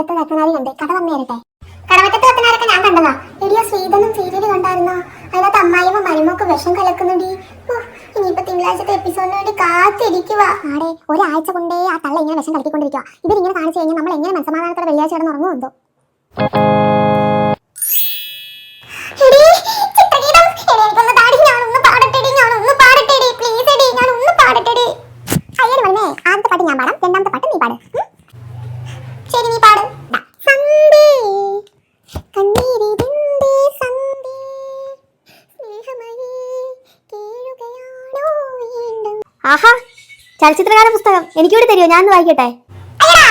കടമറ്റത്ത് കത്തനാരി കണ്ട് കഥ വന്നു കടവറ്റത്ത് കത്തനാരൊക്കെ ഞാൻ കണ്ടതാ. എടിയോ ശ്രീധനും സീരിയൽ കണ്ടായിരുന്നോ? അതിനകത്ത് അമ്മായിമ്മ മരുമോക്ക് വിഷം കലക്കുന്നുണ്ടി. ഇനിയിപ്പോ തിങ്കളാഴ്ചത്തെ എപ്പിസോഡിന് വേണ്ടി കാത്തിരിക്കുക ആടെ ഒരാഴ്ച കൊണ്ടേ ആ തള്ള ഇങ്ങനെ വിഷം കലക്കിക്കൊണ്ടിരിക്കുക ഇവരിങ്ങനെ കാണിച്ചു കഴിഞ്ഞാൽ നമ്മൾ എങ്ങനെ മനസ്സമാധാനത്തോടെ വെള്ളിയാഴ്ച കിടന്നുറങ്ങുമോ എന്തോ ആഹാ ചലച്ചിത്രകാര പുസ്തകം. എനിക്കൂടി തരുമോ ഞാൻ വായിക്കട്ടെ? അയ്യടാ,